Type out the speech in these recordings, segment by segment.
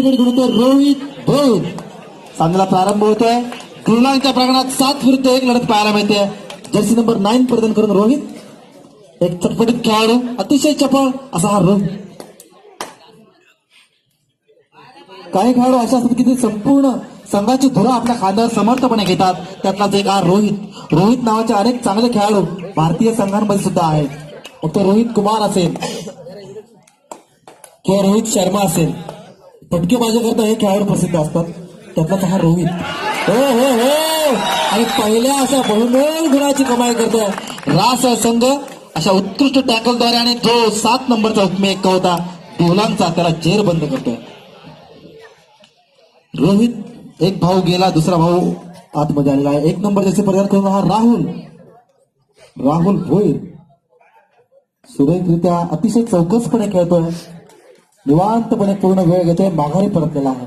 Wicket घेऊन रोहित भोर सामन्याला प्रारंभ होतोय. क्रुलांच्या प्रांगणात सात विरुद्ध एक लढत पाहायला मिळते. जर्सी नंबर नाईन प्रदान करून रोहित एक चटपटीत खेळाडू अतिशय चपळ असा हा रोहित काही खेळाडू असे असतात की ते संपूर्ण संघाची धुरा आपल्या खांद्यावर समर्थपणे घेतात. त्यातलाच एक हा रोहित. रोहित नावाचे अनेक चांगले खेळाडू भारतीय संघांमध्ये सुद्धा आहेत. मग तो रोहित कुमार असेल किंवा रोहित शर्मा असेल. फटके करता हे खेळाडू प्रसिद्ध असतात. त्यातलाच हा रोहित. हो हो हो. आणि पहिल्या अशा बहुमोल गुणाची कमाई करतोय रास संघ. अशा उत्कृष्ट टॅकलद्वारे आणि जो सात नंबरचा उपमे एक होता डोलांचा त्याला जेर बंद करतोय. रोहित एक भाऊ गेला दुसरा भाऊ आतमध्ये आलेला आहे. एक नंबर जसे प्रदान करून हा राहुल. राहुल भोईर सुरेखरित्या अतिशय चौकसपणे खेळतोय. निवांतपणे पूर्ण वेळ घेतोय माघारी परतलेला आहे.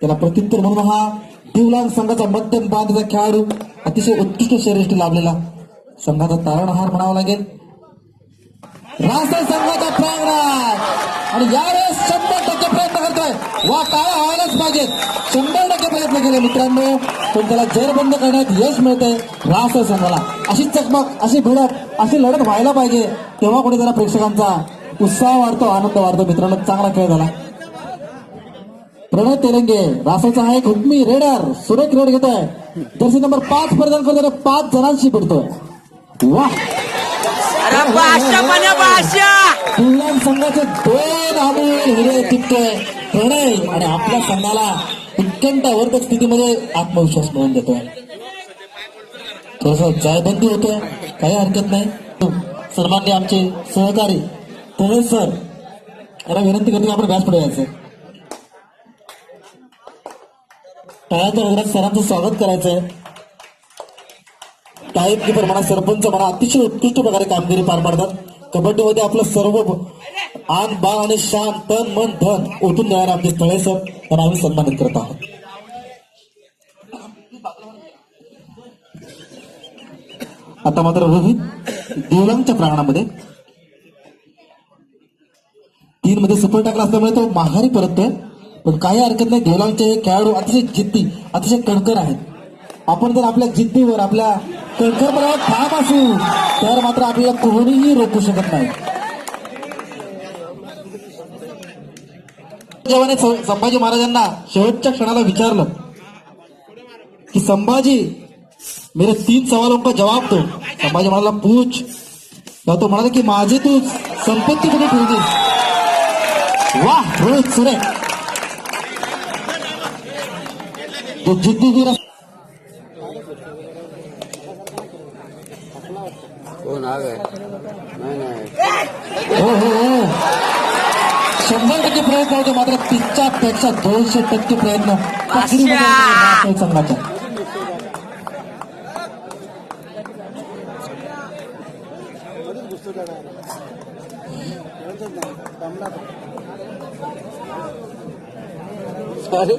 त्याला प्रत्युत्तर म्हणून हा दिवलांग संघाचा मध्यम बांधचा खेळाडू अतिशय उत्कृष्ट श्रेष्ठ लाभलेला संघाचा तारणहार म्हणावा लागेल. रासर संघाचा प्रांगणात आणि यावेळेस शंभर टक्के प्रयत्न करतोय. वा टाळ्या व्हायलाच पाहिजेत. शंभर टक्के प्रयत्न केले मित्रांनो. पण त्याला जेरबंद करण्यात यश मिळतंय रासर संघाला. अशी चकमक अशी भिडत अशी लढत व्हायला पाहिजे. तेव्हा कुठे जरा प्रेक्षकांचा उत्साह वाढतो आनंद वाढतो. मित्रांनो चांगला खेळ झाला. प्रणय तेलंगे रासाचा हा एक हुकमी रेडर सुरेख रेड घेतोय. जर्सी नंबर पाच परिधान करतो पाच जणांशी भिडतोय वा अरे भाषा म्हणे भाषा तुलनाम संघाचे दोन आमूल हिरे प्रणय आणि आपल्या संघाला उत्कंठावर्धक स्थितीमध्ये आत्मविश्वास मिळवून देतोय. थोडस जायबंदी होतोय. काही हरकत नाही. सन्मान्य आमचे सहकारी तळे सर यांना विनंती करतो की आपण व्यासपुढे यायचं टाळ्याच्या वगैरे सरांचं स्वागत करायचंय. टाईप की प्रमाणात सरपंच म्हणा अतिशय उत्कृष्ट प्रकारे कामगिरी पार पाडतात. कबड्डीमध्ये आपलं सर्व आन बाण आणि शान तन मन धन ओतून देणारे आमचे स्थळे सर तर आम्ही सन्मानित करत आहोत. आता मात्र रोहित देवलांच्या प्रांगणामध्ये तीन मध्ये सुपर टाकला असल्यामुळे तो माघारी परततोय पण काही हरकत नाही देवलांचे हे खेळाडू अतिशय जिद्दी अतिशय कणकर आहेत. आपण जर आपल्या जिद्दीवर आपल्या कणखरपणावर ठाम असू तर मात्र आपल्याला कोणीही रोखू शकत नाही. जेव्हाने संभाजी महाराजांना शेवटच्या क्षणाला विचारलं की संभाजी मेरे तीन सवालों का जवाब दो. संभाजी म्हणाला पूछ. तो म्हणाला की माझी तू संपत्ती कुठे ठेवली? वाह रोहित सुरे तो जिद्दीगीर अस- कोण आ गए नाही नाही. हो हो हो. शंभर टक्के प्रयत्न होते मात्र तिच्या पेक्षा दोनशे टक्के प्रयत्न. पकडीमध्ये अरे.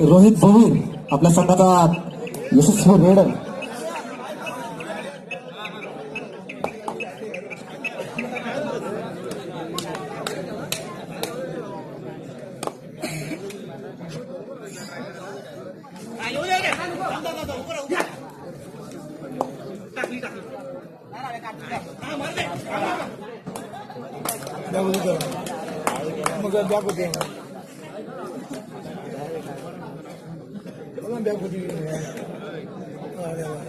रोहित भोईर आपल्या संघाचा यशस्वी raider Cambé né? Budinho. Olha lá.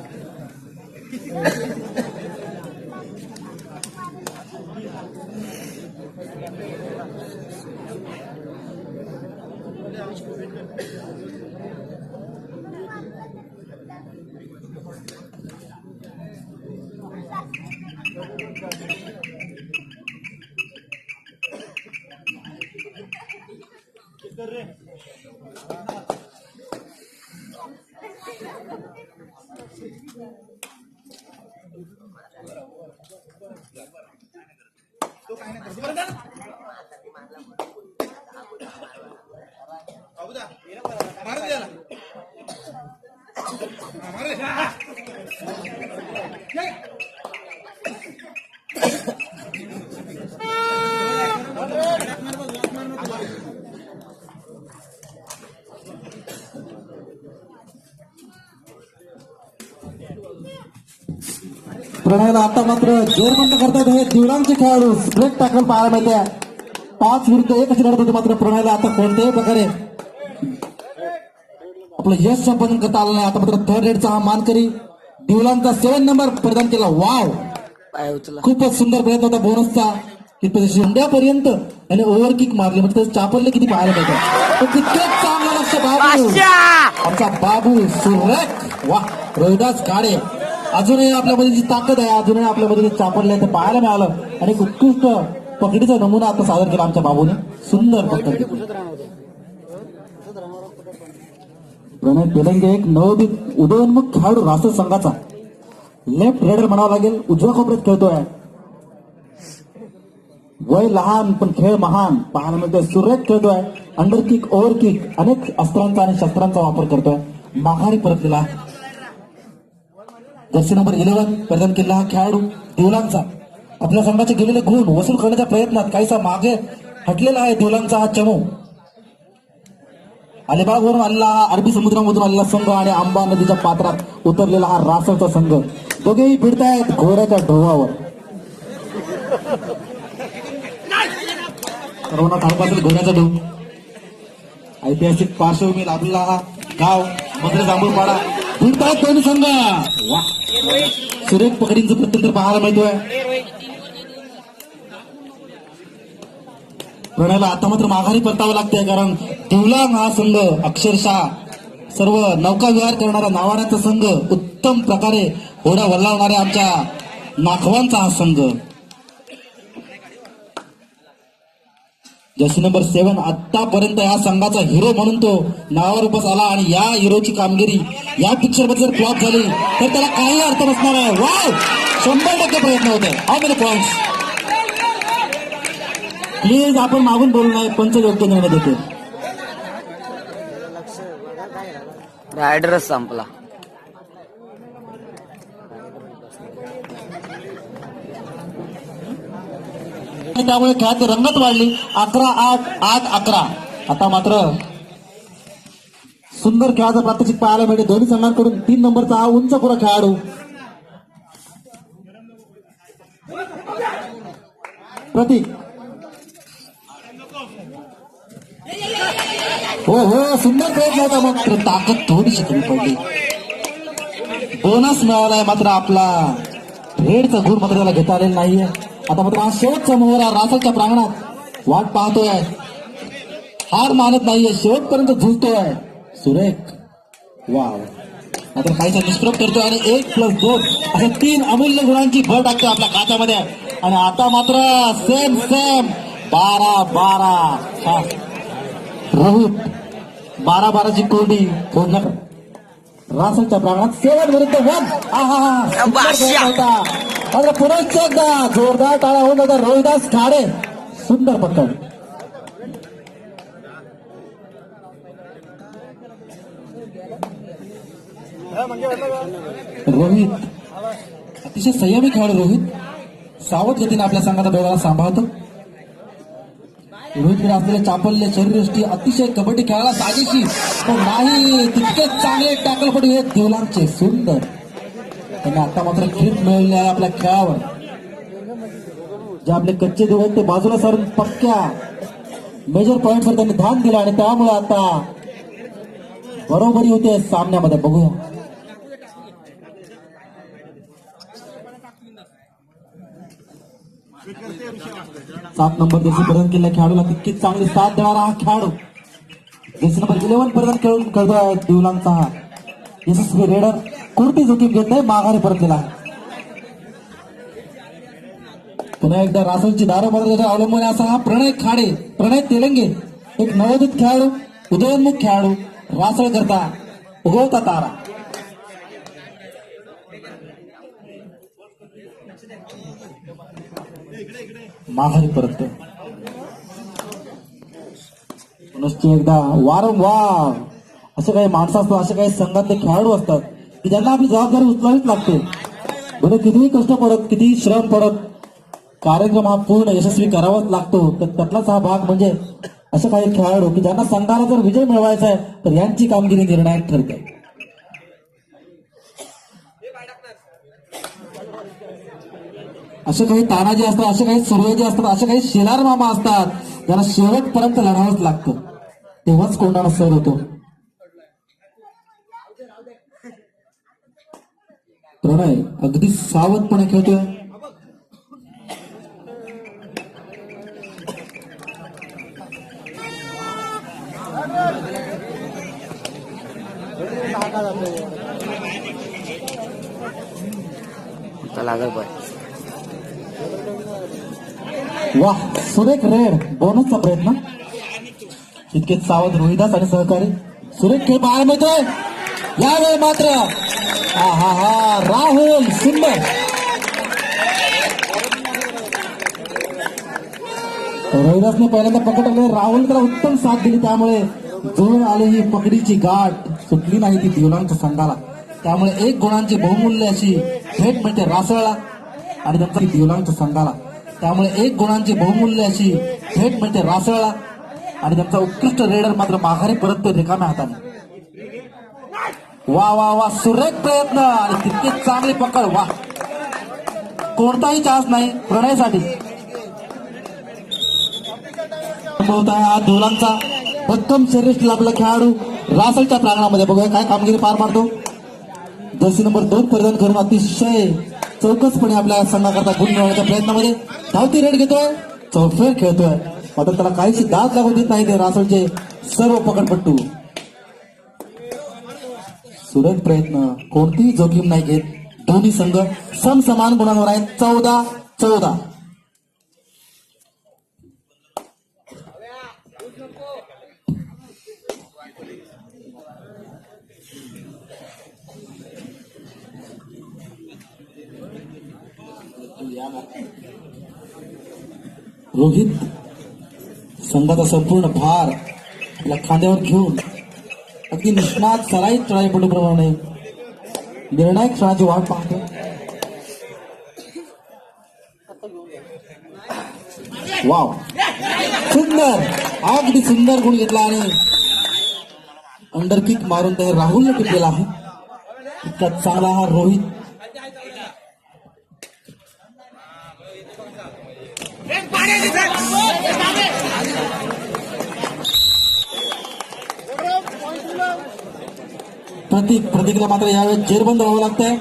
Yeah. मात्र जोरबंद करतात हे दिवलांचे खेळाडू. ब्रेक टॅकल पाहायला मिळते पाच विरुद्ध एक अशी लढत होती मात्र प्रणयला आता कोणत्याही प्रकारे आपलं यश संपादन करता आलं नाही. आता मात्र थर्ड रेडचा हा मानकरी दिवलांचा सेवन नंबर प्रदान केला. वाव खूपच सुंदर प्रयत्न होता बोनसचा तिथं शेंड्यापर्यंत आणि ओव्हर किक मारली. म्हणजे चापरले किती पाहायला मिळतं तो कित्येक चांगला लक्ष बाबू. आमचा बाबू सुरेख. वा! रोहिदास गाडे. अजूनही आपल्यामध्ये जी ताकद आहे अजूनही आपल्यामध्ये जे चापरले आहे ते पाहायला मिळालं. आणि उत्कृष्ट पकडीचा नमुना आता सादर केला आमच्या बाबूने. सुंदर पकड घेतली. प्रणय तेलंगे एक नवोदित उदयोन्मुख खेळाडू राष्ट्र संघाचा. लेफ्ट रेडर म्हणावं लागेल उजव्या कोपऱ्यात खेळतोय. वय लहान पण खेळ महान. पाहायला मिळतोय सुरेख खेळतोय. अंडर किक ओव्हर किक अनेक अस्त्रांचा आणि शस्त्रांचा वापर करतोय. माघारी परतलेला जर्सी नंबर इलेव्हन प्रदान किल्ला हा खेळाडू देवलांचा आपल्या संघाचे गेलेले गुण वसूल करण्याच्या प्रयत्नात काहीसा मागे हटलेला आहे देवलांचा हा चमू. अलिबागवरून आलेला हा अरबी समुद्रामधून आलेला संघ आणि आंबा नदीच्या पात्रात उतरलेला हा रासरचा संघ. दोघेही भिडतायत घोऱ्याच्या ढोवावर. सर्वांना ठाऊक असेल घोड्याचा ढोव. ऐतिहासिक पार्श्वभूमी लाभलेला हा गाव मद्र जांभूळपाडा. भिडतायत दोन्ही संघ. वा. सुरेख पकडींचं प्रत्यंतर पाहायला मिळतोय. प्रणयला आता मात्र माघारी परतावं लागतंय कारण दिवलांग हा संघ अक्षरशः सर्व नौका विहार करणारा नावाड्याचा संघ उत्तम प्रकारे होडा वल्लावणाऱ्या आमच्या नाखवांचा हा संघ. जर्सी नंबर सेवन आतापर्यंत या संघाचा हिरो म्हणून तो नावावर उपस आला आणि या हिरोची कामगिरी या पिक्चरमध्ये जर फ्लॉप झाली तर त्याला काही अर्थ नसणार आहे. वाव शंभर टक्के प्रयत्न होते हाऊ मेनी पॉइंट्स प्लीज आपण मागून बोलू नये. पंच योग्य निर्णय देते रायडरच संपला. त्यामुळे खेळाची रंगत वाढली. अकरा आठ आठ अकरा. आता मात्र सुंदर खेळाचं प्रात्यक्षिक पाहायला मिळते दोन्ही संघांकडून तीन नंबरचा हा उंच पुरा खेळाडू. प्रतीक. हो हो सुंदर प्रयत्न होता मात्र. ताकद थोडीशी कमी पडली. बोनस मिळालाय मात्र आपला. रेडचा गुण मात्र त्याला घेता आलेला नाहीये. आता मात्र हा शेवटचा मोहरा रासलच्या प्रांगणात वाट पाहतोय. हार मानत नाहीये शेवटपर्यंत झुलतोय. सुरेख. वाव. मात्र काहीसा निष्प्रभ करतोय आणि एक प्लस दोन अशा तीन अमूल्य गुणांची भर टाकतोय आपल्या काचामध्ये आणि आता मात्र सेम सेम बारा बारा. हा. रोहित. बारा बाराची कोरडी फोडण्यात रासलच्या प्रांगणात सेवन विरुद्ध वन. होता मात्र पुनश्च एकदा जोरदार टाळा होऊन जाता रोहिदास खाडे. सुंदर पकड रोहित. अतिशय संयमी खेळाडू रोहित. सावध गतीने आपल्या संघाचा डोळा सांभाळतो. रोहितकडे असलेले चापल्य शरीरयष्टी अतिशय कबड्डी खेळायला साजेशी पण नाही तितकेच चांगले टॅकलपटू हे देवलांचे सुंदर. त्यांनी आता मात्र खेळ मिळवले आहे आपल्या खेळावर. जे आपले कच्चे देव आहेत ते बाजूला सरून पक्क्या मेजर पॉईंटवर त्यांनी ध्यान दिलं आणि त्यामुळे आता बरोबरी होते सामन्यामध्ये. बघूया. सात नंबर जशी प्रदान केलेल्या खेळाडूला तितकीच चांगली साथ देणारा हा खेळाडू. जशी नंबर इलेव्हन प्रदान खेळून खेळतोय दिवलांचा हा. यशस्वी रेडर कोणती जोखीम घेत नाही माघारी परतलेला आहे पुन्हा एकदा रासलची दारं बदलायला अवलंबून असा हा प्रणय खाडे प्रणय तेलंगे एक नवोदित खेळाडू उदयोन्मुख खेळाडू रासळ करता उगवता तारा. माघारी परततो पुनश्च एकदा वारंवार असे काही माणसं असतात असे काही संघातले खेळाडू असतात की ज्यांना आपली जबाबदारी उचलावीच लागते. बरं कितीही कष्ट पडत कितीही श्रम पडत कार्यक्रम हा पूर्ण यशस्वी करावाच लागतो. तर त्यातलाच हा भाग म्हणजे असे काही खेळाडू की ज्यांना संघाला जर विजय मिळवायचा आहे तर यांची कामगिरी निर्णायक ठरते. असे काही तानाजी असतात असे काही सूर्यजी असतात असे काही शिलार मामा असतात त्याला शेवटपर्यंत लढावंच लागतं. तेव्हाच कोणाला सर होतो. प्रणय अगदी सावधपणे खेळतोय. लागल वा सुरेख रेड बोनसचा प्रयत्न इतके सावध रोहिदास आणि सहकारी. सुरेख खेळ बाहेर मिळतोय. यावेळी मात्र हा हा हा राहुल सुंदर रोहिदासने पहिल्यांदा पकडले राहुल त्याला उत्तम साथ दिली त्यामुळे जुळून आले ही पकडीची गाठ. सुटली नाही ती दिवलांच्या संघाला. त्यामुळे एक गुणांची बहुमूल्य अशी भेट मिळते रासळला आणि नंतर ती दिवलांच्या संघाला. त्यामुळे एक गुणांची बहुमूल्य अशी थेट मिळते म्हणजे रासळला. आणि त्यांचा उत्कृष्ट रेडर मात्र माघारी परततोय रिकाम्या हाताने. वा वा वा सुरेख प्रयत्न. आणि तितकी चांगली पकड. वा. कोणताही चान्स नाही प्रणयसाठी. होत धोलांचा भक्कम शरीर लाभला खेळाडू रासलच्या प्रांगणामध्ये. बघूया काय कामगिरी पार पाडतो. जर्सी नंबर दोन परिधान करून अतिशय चौकसपणे आपल्या संघाकरता गुण मिळवण्याच्या प्रयत्नामध्ये धावती रेड घेतोय. चौफेर खेळतोय. मात्र त्याला काहीशी दाद लागू देत नाही ते रासलचे सर्व पकडपट्टू. सुरेख प्रयत्न. कोणतीही जोखीम नाही घेत. दोन्ही संघ समसमान गुणांवर आहेत चौदा चौदा. रोहित संघाचा संपूर्ण भार आपल्या खांद्यावर घेऊन अगदी निष्णात सराईत खेळाडूप्रमाणे निर्णायक क्षणाची वाट पाहतो वाव. सुंदर अगदी सुंदर गुण घेतला आणि अंडर किक मारून त्याने राहुलने टिपलेला आहे. इतका चांगला हा रोहित. प्रतीक प्रतीकला मात्र यावेळेस जेरबंद व्हावं लागतंय.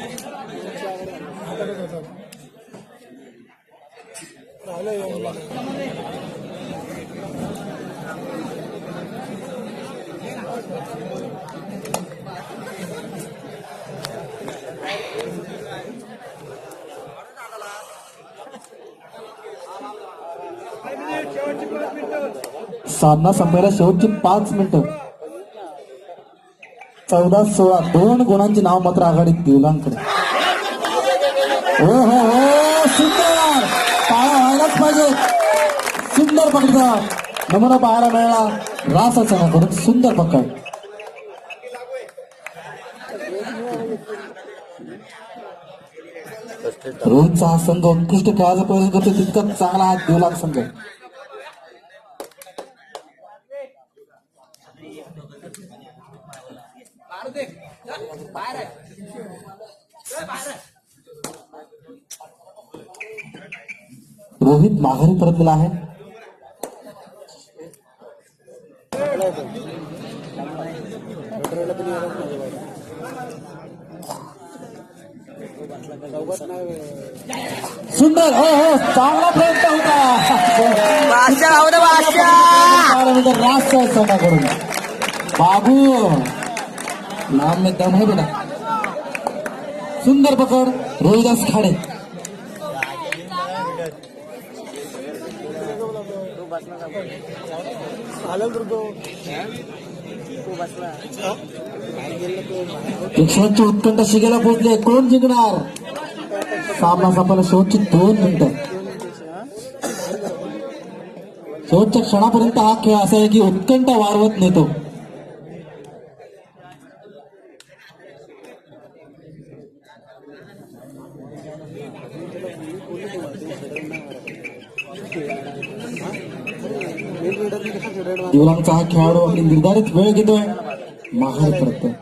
सामना संपायला शेवटची पाच मिनिटं. चौदा सोळा दोन गुणांची नाव मात्र आघाडीत देवलांकडे हो हो हो सुंदर. पाया व्हायलाच पाहिजे. सुंदर पकडचा नमुना पाहायला मिळाला. रासाचा करून सुंदर पकड. रोहितचा हा संघ उत्कृष्ट खेळाचा प्रयत्न करतो तितकाच चांगला हा दिवलांग संघ रोहित माघारी परतलेला आहे. सुंदर हो हो चांगला प्रयत्न होता. बारा मीटर रास्त आहे. संघाकडून बाबू नाम में दम है बेटा सुंदर पकड रोहिदास खाडे. प्रेक्षकांची उत्कंठ शिगेला पोहोचले कोण जिंकणार? सामना संपायला शेवटची दोन मिनिटं. शेवटच्या क्षणापर्यंत हा खेळ असा आहे की उत्कंठ वाढवत नेतो. दिवलांचा हा खेळाडू आपली निर्धारित वेळ घेतोय. माघारी परततोय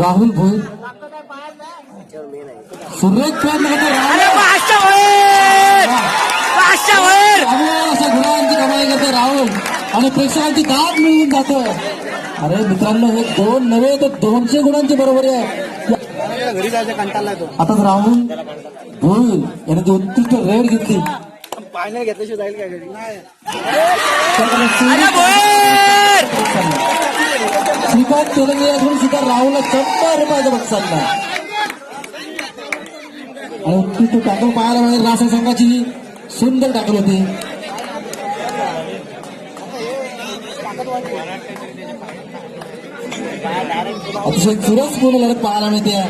राहुल भोईर सुरेख प्रयत्न करतो गुणांची कमाई करते राहुल. आणि प्रेक्षकांची दाद मिळवून जातोय. अरे मित्रांनो हे दोन नव्हे तर दोनशे गुणांची बरोबरी आहे. घरी जायचं कंटाळला तो आताच राहुल भोईर याने जी उत्कृष्ट रेड घेतली. फायनल घेतल्याशिवाय जाईल काय घरी? श्रीकांत तेलंगे अजून सुद्धा राहुलला शंभर रुपयाचा बक्षांना आणि उत्कृष्ट टॅकल पाहायला मिळेल रासा संघाची. ही सुंदर टॅकल होती. अतिशय चुरसपूर्ण लढत पाहायला मिळते.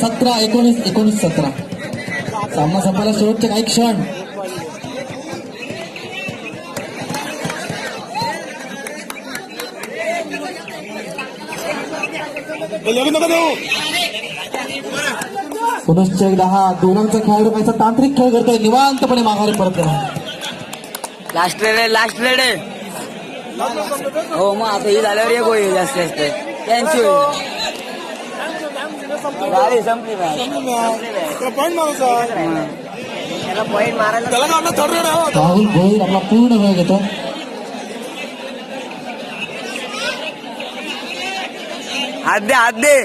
सतरा एकोणीस एकोणीस सतरा. सामना संपायला शेवटचे काही क्षण. पुनश्च दहा हा दोघांचा खेळाडू काहीसा तांत्रिक खेळ करतोय. निवांतपणे माघारी परत लास्ट रेड लास्ट रेड हो मग आता ही झाल्यावर एक होईल जास्त जास्त. त्यांची होईल गाडी संपली मॅच पॉईंट मारूचा त्याला पॉईंट मारायला त्याला का आपला थर्ड रेड हवा राहुल भोईर आपला पूर्ण वेळ घेतो हात दे हात दे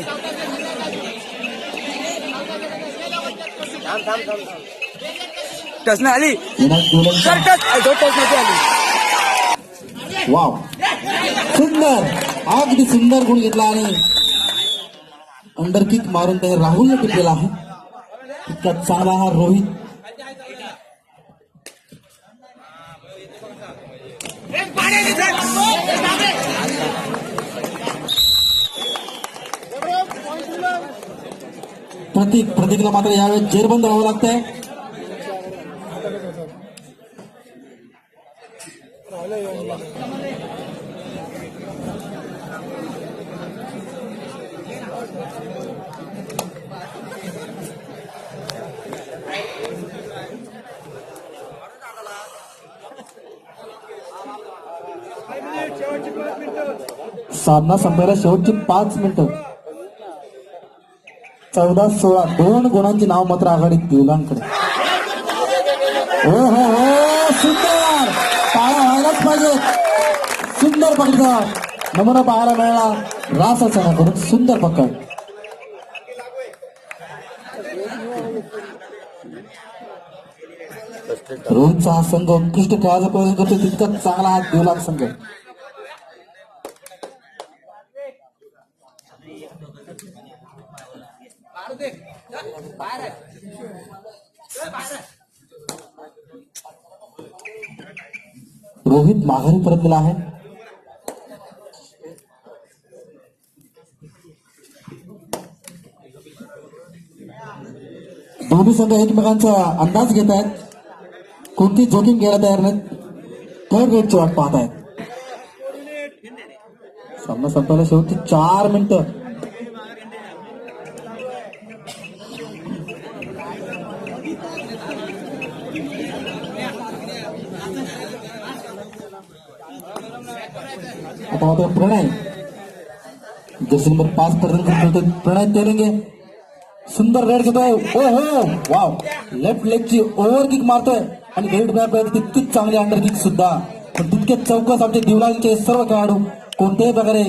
टच नाही आली विनायक सर डोलनचा टच तो टच नव्हती आली वाव सुंदर. अगदी सुंदर गुण घेतला आणि अंडर किक मारून त्याने राहुलने टिपलेला आहे. इतका चांगला हा रोहित. प्रतीक प्रतीकला मात्र यावेळेस जेरबंद राहावं लागतंय. सामना संपायला शेवटची पाच मिनिटं. चौदा सोळा दोन गुणांची नाव मात्र आघाडीत दिवलांकडे हो हो हो सुंदर. टाळ्या व्हायलाच पाहिजे. सुंदर पकडचा नमुना पाहायला मिळाला. रासाचा करून सुंदर पकड. रोहितचा हा संघ उत्कृष्ट खेळाचा प्रयत्न करतो तितकाच चांगला हा दिवला संघ रोहित माघारी परत गेला आहे. दोन्ही संघ एकमेकांचा अंदाज घेत आहेत. कोणती जोखीम घ्यायला तयार नाहीत. थर्ड रेटची वाट पाहत आहेत. सामना संपायला शेवटी चार मिनिटं आता मात्र प्रणय. जर्सी नंबर पाच पर्यंत खेळतोय. प्रणय तेलंगे. सुंदर रेड घेतोय. ओ हो वाव. लेफ्ट लेगची ओव्हर किक मारतोय. आणि रेड मॅप तितकीच चांगली अंडर किक सुद्धा. पण तितके चौकस आमचे दिवलांचे सर्व खेळाडू कोणत्याही प्रकारे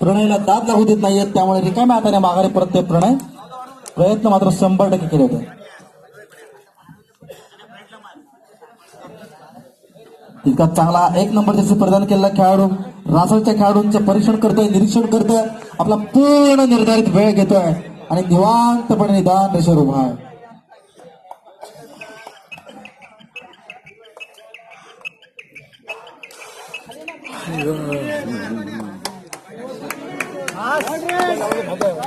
प्रणयला दाद लागू देत नाहीयेत. त्यामुळे रिकाम्या हाताने माघारी परत ते प्रणय. प्रयत्न मात्र शंभर टक्के केले होते. तितका चांगला एक नंबर जसे प्रदान केलेला खेळाडू. रासळच्या खेळाडूंचे परीक्षण करतोय निरीक्षण करतोय. आपला पूर्ण निर्धारित वेळ घेतोय. आणि निवांतपणे निदान रेषेवर उभा आहे.